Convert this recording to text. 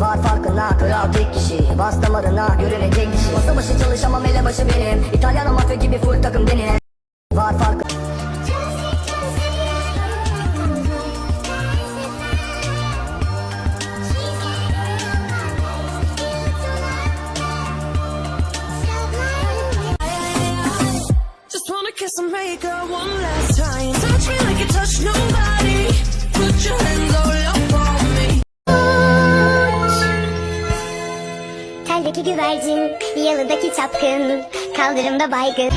Var farkına kral tek kişi. Bas damarına görülecek dişi Masa başı çalışamam ele başı benim. İtalyan mafya gibi full takım benim. Var farkı Just wanna kiss and make up one last time. Teldeki güvercin, yalıdaki çapkın, kaldırımda baygın.